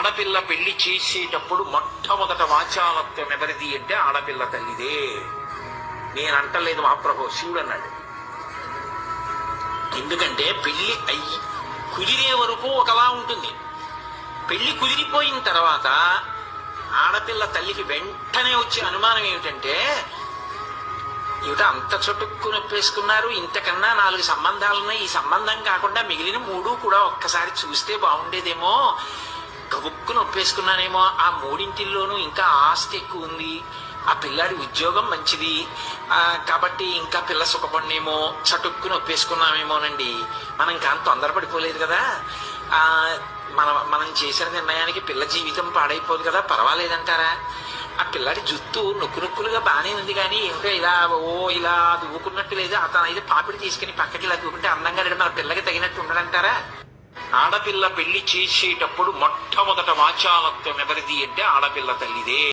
ఆడపిల్ల పెళ్ళి చేసేటప్పుడు మొట్టమొదట వాచాలత్వం ఎవరిది అంటే ఆడపిల్ల తల్లిదే. నేను అంటలేదు మహాప్రభు శివుడు అన్నాడు ఎందుకంటే పెళ్ళి అయ్యి కుదిరే వరకు ఒకలా ఉంటుంది. పెళ్ళి కుదిరిపోయిన తర్వాత ఆడపిల్ల తల్లికి వెంటనే వచ్చే అనుమానం ఏమిటంటే ఇవిట అంత చుట్టుకు నొప్పేసుకున్నారు? ఇంతకన్నా నాలుగు సంబంధాలున్నాయి. ఈ సంబంధం కాకుండా మిగిలిన మూడు కూడా ఒక్కసారి చూస్తే బాగుండేదేమో. గబుక్కు నొప్పేసుకున్నానేమో ఆ మూడింటిల్లోనూ ఇంకా ఆస్తి ఎక్కువ ఉంది ఆ పిల్లాడి ఉద్యోగం మంచిది. కాబట్టి ఇంకా పిల్ల సుఖపడినేమో చటుక్కు నొప్పేసుకున్నామేమోనండి మనం కానీ తొందరపడిపోలేదు కదా. ఆ మనం మనం చేసిన నిర్ణయానికి పిల్ల జీవితం పాడైపోదు కదా. పర్వాలేదంటారా? ఆ పిల్లాడి జుత్తు నొక్కు నొక్కులుగా బాగానే ఉంది కానీ ఇంకా ఇలా ఓ ఇలా దువ్వుకున్నట్టు లేదు. అతను అయితే పాపిడి తీసుకుని పక్కకి ఇలా దువ్వుకుంటే అందంగా లేడు. మన పిల్లకి తగినట్టు ఉండడంటారా? ఆడపిల్ల పెళ్ళి చేసేటప్పుడు మొట్టమొదట వాచాలత్వం ఎవరిది అంటే ఆడపిల్ల తల్లిదే.